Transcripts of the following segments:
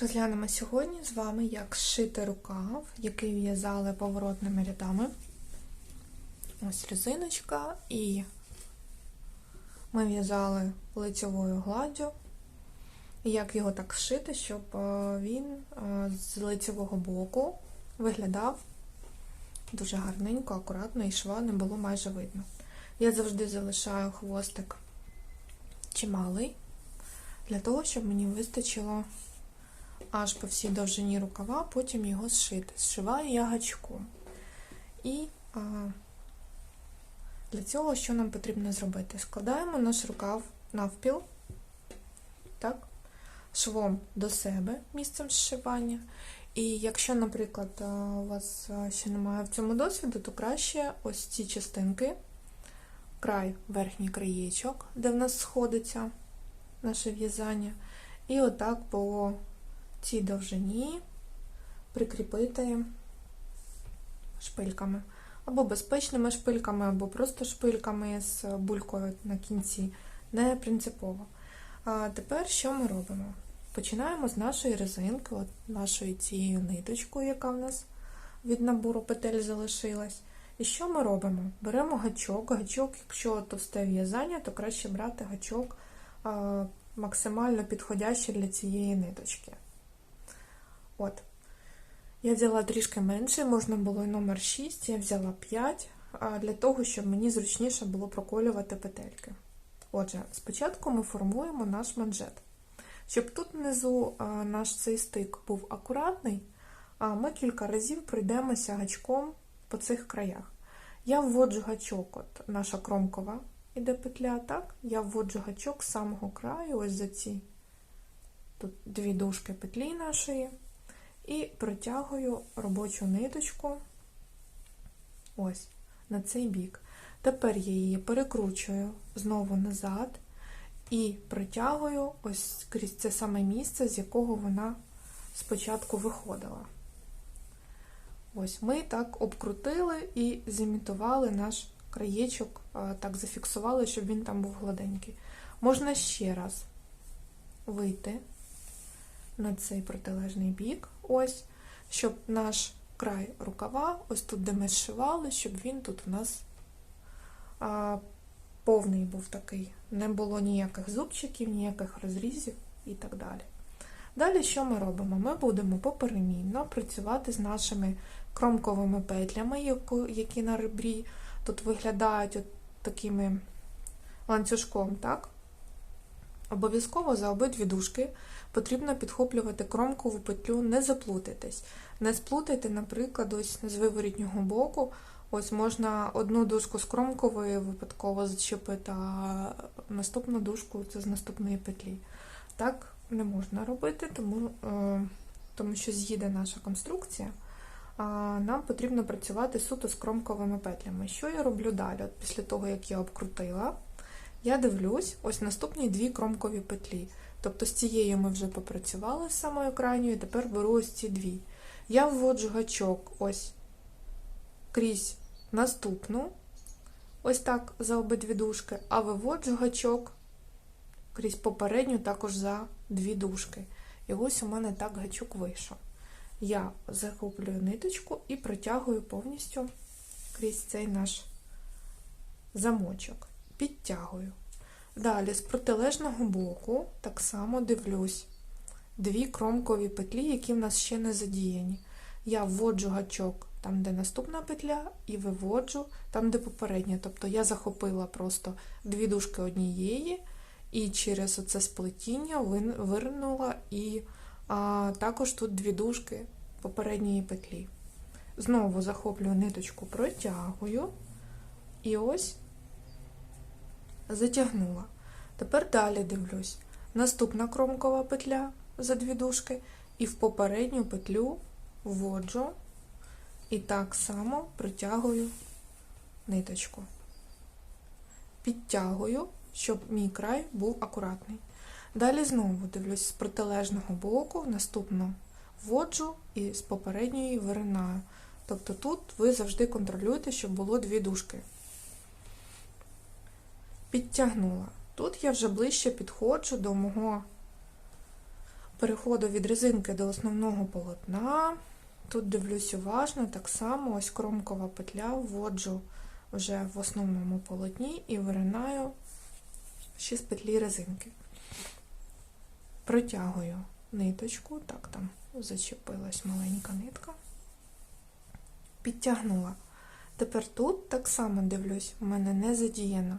Розглянемо сьогодні з вами, як зшити рукав, який в'язали поворотними рядами. Ось резиночка, і ми в'язали лицьовою гладдю. І як його так зшити, щоб е, він е, з лицевого боку виглядав дуже гарненько, акуратно, і шва не було майже видно. Я завжди залишаю хвостик чималий, для того, щоб мені вистачило аж по всій довжині рукава, потім його зшити. Зшиваю я гачком. І а, для цього що нам потрібно зробити? Складаємо наш рукав навпіл, так, швом до себе місцем зшивання. І якщо, наприклад, у вас ще немає в цьому досвіду, то краще ось ці частинки, край, верхній краєчок, де в нас сходиться наше в'язання, і отак по цій довжині прикріпити шпильками. Або безпечними шпильками, або просто шпильками з булькою на кінці. Не принципово. А тепер що ми робимо? Починаємо з нашої резинки, от нашою цією ниточкою, яка в нас від набору петель залишилась. І що ми робимо? Беремо гачок. Гачок, якщо товсте в'язання, то краще брати гачок максимально підходящий для цієї ниточки. От. Я взяла трішки менше, можна було і номер 6, я взяла 5, для того, щоб мені зручніше було проколювати петельки. Отже, спочатку ми формуємо наш манжет. Щоб тут внизу наш цей стик був акуратний, ми кілька разів пройдемося гачком по цих краях. Я вводжу гачок, от наша кромкова іде петля, так? Я вводжу гачок з самого краю, ось за ці тут дві дужки петлі нашої. І протягую робочу ниточку ось на цей бік. Тепер я її перекручую знову назад і протягую ось крізь це саме місце, з якого вона спочатку виходила. Ось ми так обкрутили і зімітували наш краєчок, так зафіксували, щоб він там був гладенький. Можна ще раз вийти на цей протилежний бік, ось, щоб наш край рукава, ось тут, де ми зшивали, щоб він тут у нас а, повний був такий. Не було ніяких зубчиків, ніяких розрізів і так далі. Далі, що ми робимо? Ми будемо поперемінно працювати з нашими кромковими петлями, які на ребрі тут виглядають от такими ланцюжком, так? Обов'язково за обидві дужки потрібно підхоплювати кромкову петлю, не заплутайтесь. Не сплутайте, наприклад, ось з виворітнього боку. Ось можна одну дужку з кромкової випадково зачепити, а наступну дужку це з наступної петлі. Так не можна робити, тому, е, тому що з'їде наша конструкція. Нам потрібно працювати суто з кромковими петлями. Що я роблю далі? От Після того, як я обкрутила, я дивлюсь, ось наступні дві кромкові петлі. Тобто з цією ми вже попрацювали з самою крайньою, тепер беру ось ці дві. Я вводжу гачок ось крізь наступну, ось так за обидві дужки, а виводжу гачок крізь попередню також за дві дужки. І ось у мене так гачок вийшов. Я захоплюю ниточку і протягую повністю крізь цей наш замочок. Підтягую. Далі, з протилежного боку, так само дивлюсь дві кромкові петлі, які в нас ще не задіяні. Я вводжу гачок там, де наступна петля, і виводжу там, де попередня. Тобто я захопила просто дві дужки однієї, і через оце сплетіння вирнула і а, також тут дві дужки попередньої петлі. Знову захоплюю ниточку, протягую, і ось затягнула. Тепер далі дивлюсь. Наступна кромкова петля за дві дужки, і в попередню петлю вводжу і так само протягую ниточку. Підтягую, щоб мій край був акуратний. Далі знову дивлюсь з протилежного боку, наступно вводжу і з попередньої виринаю. Тобто тут ви завжди контролюєте, щоб було дві дужки підтягнула. Тут я вже ближче підходжу до мого переходу від резинки до основного полотна. Тут дивлюсь уважно, так само ось кромкова петля вводжу вже в основному полотні і виринаю ще з петлі резинки. Протягую ниточку, так там зачепилась маленька нитка, підтягнула. Тепер тут так само дивлюсь, в мене не задіяна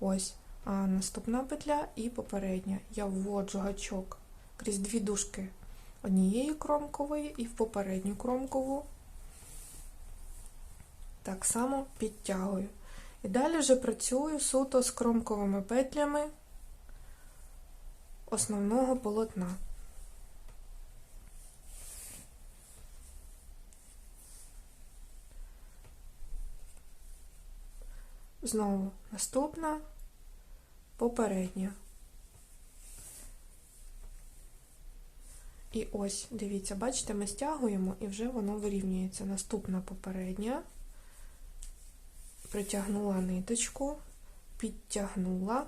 ось наступна петля і попередня. Я вводжу гачок крізь дві дужки однієї кромкової і в попередню кромкову. Так само підтягую. І далі вже працюю суто з кромковими петлями основного полотна. Знову наступна, попередня. І ось, дивіться, бачите, ми стягуємо і вже воно вирівнюється. Наступна попередня, притягнула ниточку, підтягнула.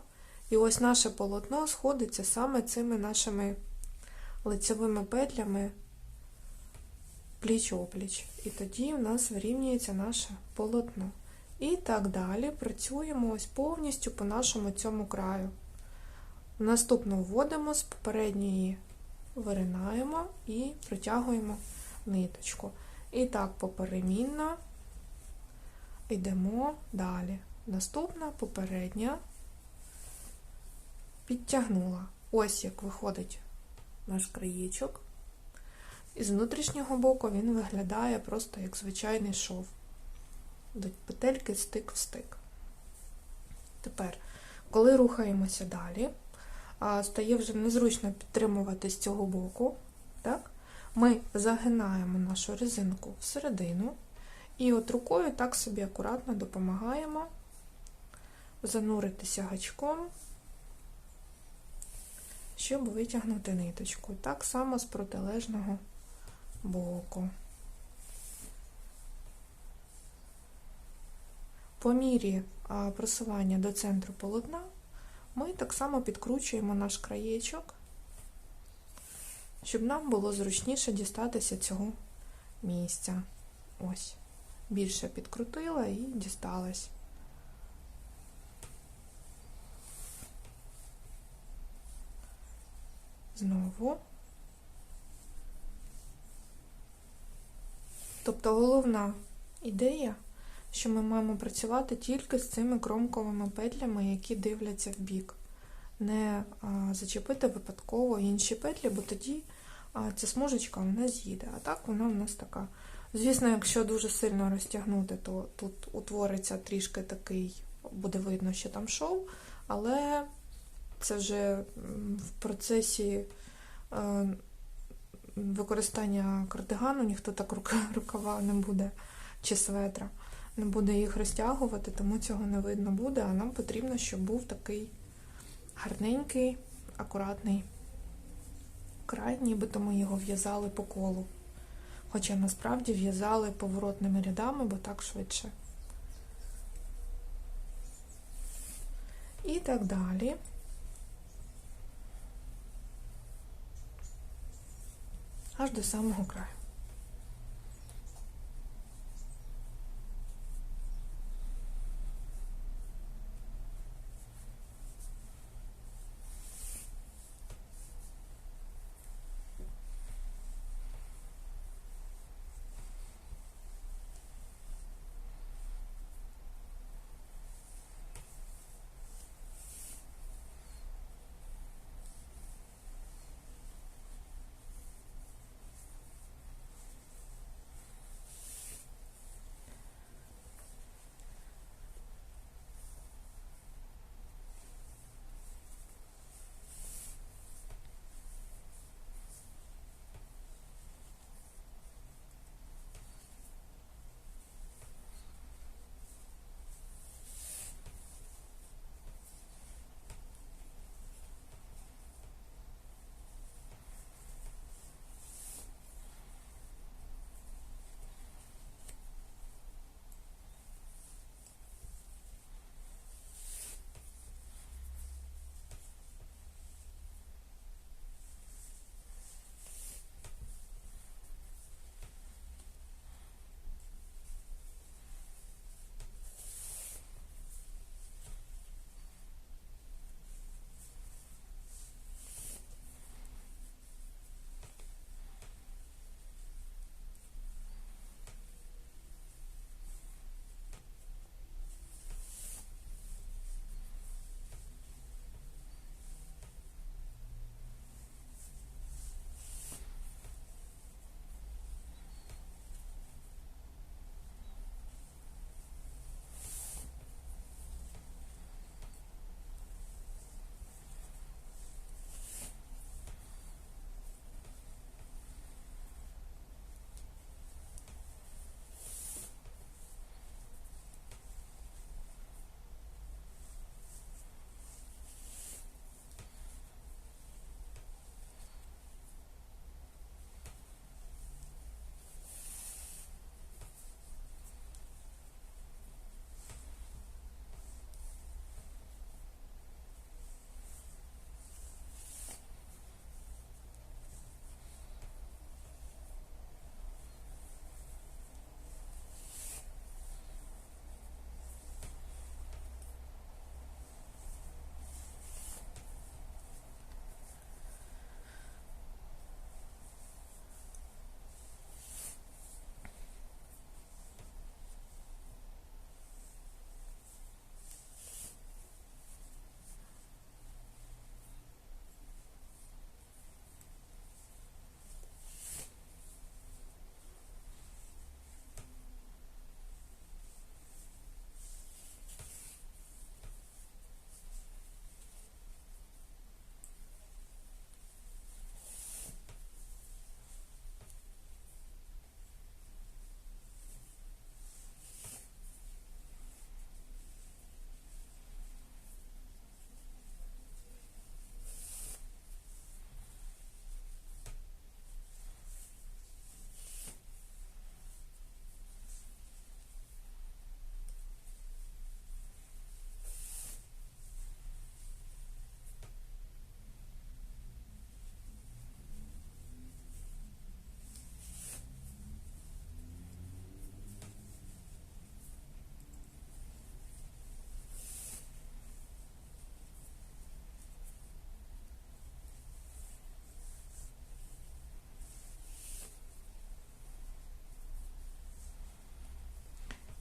І ось наше полотно сходиться саме цими нашими лицевими петлями пліч-опліч. І тоді в нас вирівнюється наше полотно. І так далі працюємо ось повністю по нашому цьому краю. Наступно вводимо з попередньої виринаємо і протягуємо ниточку. І так поперемінно йдемо далі. Наступна попередня підтягнула. Ось як виходить наш краєчок. І з внутрішнього боку він виглядає просто як звичайний шов. До петельки стик в стик. Тепер, коли рухаємося далі, стає вже незручно підтримувати з цього боку. Так? Ми загинаємо нашу резинку всередину, і от рукою так собі акуратно допомагаємо зануритися гачком, щоб витягнути ниточку. Так само з протилежного боку. По мірі просування до центру полотна ми так само підкручуємо наш краєчок, щоб нам було зручніше дістатися цього місця. Ось, більше підкрутила і дісталась. Знову. Тобто головна ідея що ми маємо працювати тільки з цими кромковими петлями, які дивляться в бік. Не зачепити випадково інші петлі, бо тоді ця смужечка вона з'їде. А так вона в нас така. Звісно, якщо дуже сильно розтягнути, то тут утвориться трішки такий, буде видно, що там шов, але це вже в процесі е, використання кардигану ніхто так рукава не буде чи светра не буде їх розтягувати, тому цього не видно буде, а нам потрібно, щоб був такий гарненький, акуратний край, нібито ми його в'язали по колу. Хоча насправді в'язали поворотними рядами, бо так швидше. І так далі. Аж до самого краю.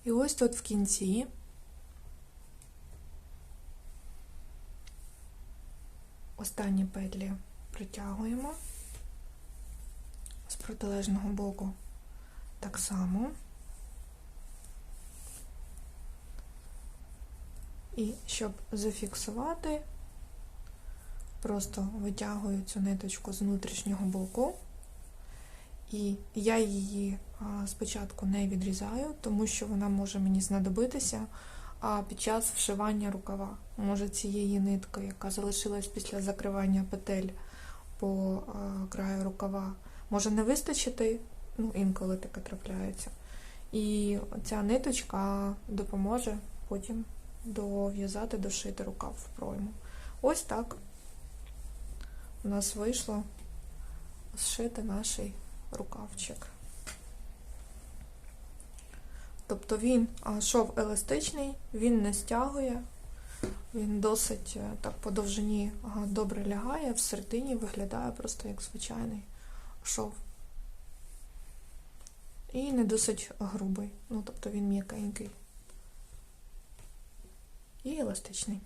І ось тут в кінці останні петлі притягуємо з протилежного боку так само. І щоб зафіксувати, просто витягую цю ниточку з внутрішнього боку. І я її спочатку не відрізаю, тому що вона може мені знадобитися під час вшивання рукава. Може цієї нитки, яка залишилась після закривання петель по краю рукава, може не вистачити, ну інколи таке трапляється. І ця ниточка допоможе потім дов'язати, дошити рукав в пройму. Ось так у нас вийшло зшити наш рукавчик. Тобто він шов еластичний, він не стягує, він досить е, так по довжині добре лягає, в середині виглядає просто як звичайний шов. І не досить грубий, ну тобто він м'якенький і еластичний.